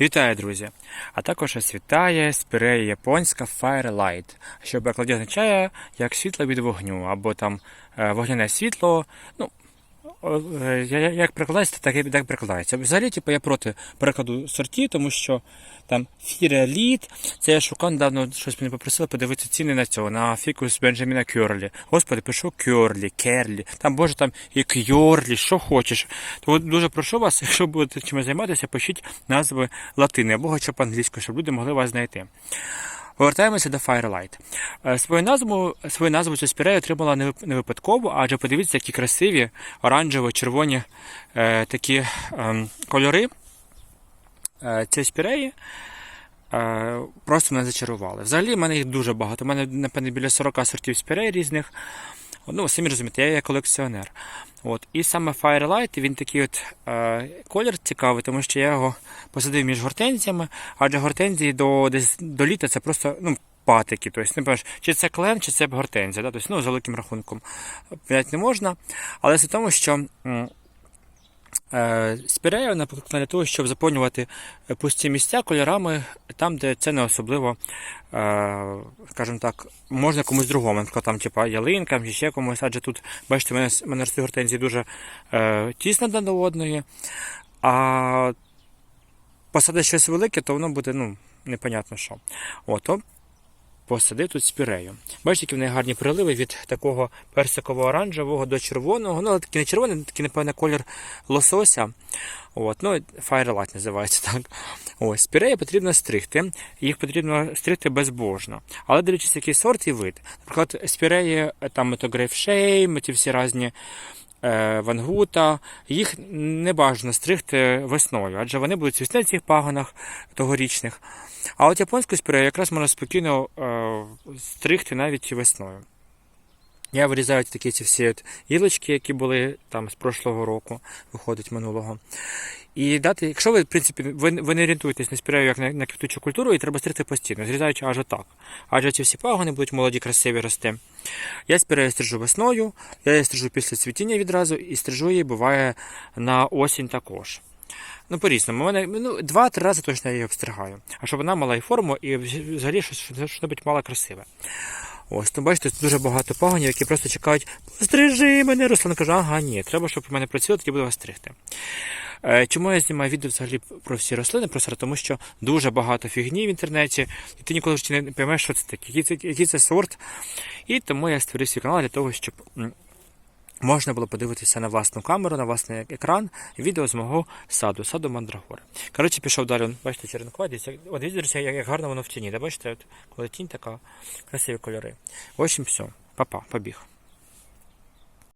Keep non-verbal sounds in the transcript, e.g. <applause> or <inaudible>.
Вітаю, друзі! А також світає вітає спірея японська Firelight, що перекладі означає як світло від вогню, або там е, вогняне світло. Ну, як перекладається, так і так перекладається. Взагалі, типу, я проти перекладу сортів, тому що там Firelight, це я шукав недавно, щось мені попросили подивитися ціни на цього, на фікус Бенджаміна Кьорлі. Господи, пишу Кьорлі, Керлі, там, боже, там і Кьорлі, що хочеш. Тому дуже прошу вас, <laughs> якщо будете чимось займатися, пишіть назви латини або хоча б англійською, щоб люди могли вас знайти. Повертаємося до Firelight. Е, Свою назву, свою назву цю спірею отримала не випадково, адже подивіться, які красиві оранжево-червоні е, такі ем, кольори е, цієї спіреї. Е, просто мене зачарували. Взагалі, в мене їх дуже багато. У мене, напевно, біля 40 сортів спірей різних. Ну, самі розумієте, я є колекціонер. От. І саме Firelight, він такий от е, колір цікавий, тому що я його посадив між гортензіями, адже гортензії до, десь, до літа це просто ну, патики. Тобто, не бачиш, чи це клен, чи це гортензія. Да? Тобто, ну, за великим рахунком Понять не можна. Але це в тому, що е, спірея вона покликана для того, щоб заповнювати е, пусті місця кольорами там, де це не особливо, е, скажімо так, можна комусь другому, наприклад, там, типа ялинкам чи ще комусь, адже тут, бачите, мене, мене росте гортензії дуже тісно до одної. А посадити щось велике, то воно буде, ну, непонятно що. От, посадив тут спірею. Бачите, які в неї гарні приливи від такого персиково-оранжевого до червоного. Ну, але такий не червоний, такий, напевно, колір лосося. От, ну, Firelight називається <laughs> так. Ось, спіреї потрібно стригти. Їх потрібно стригти безбожно. Але дивлячись, який сорт і вид. Наприклад, спіреї, там то Грейфшейм, ті всі різні е, вангута, їх не бажано стригти весною, адже вони будуть цвісти на цих пагонах тогорічних. А от японську спірею якраз можна спокійно е, стригти навіть весною. Я вирізаю такі ці всі гілочки, які були там з прошлого року, виходить минулого. І дати, якщо ви, в принципі, ви, ви не орієнтуєтесь на спірею як на, на квітучу культуру, і треба стригти постійно, зрізаючи аж отак. Адже ці всі пагони будуть молоді, красиві рости. Я спірею стрижу весною, я її стрижу після цвітіння відразу, і стрижу її буває на осінь також. Ну, по-різному. Мене ну, два-три рази точно я її обстригаю. А щоб вона мала і форму, і взагалі щось, щось мала красиве. Ось, то бачите, тут дуже багато паганів, які просто чекають, пострижи мене. Руслан каже, ага, ні, треба, щоб у мене працювало, тоді буду вас стригти. Е, Чому я знімаю відео взагалі про всі рослини? Просто тому що дуже багато фігні в інтернеті, і ти ніколи не поймеш, що це таке, який це, який це сорт. І тому я створив свій канал для того, щоб можна було подивитися на власну камеру, на власний екран відео з мого саду, саду Мандрагори. Коротше, пішов далі, бачите, черенкова, дивіться, от дивіться, як гарно воно в тіні. Да? Бачите, от, коли тінь така, красиві кольори. В общем, все, папа, побіг.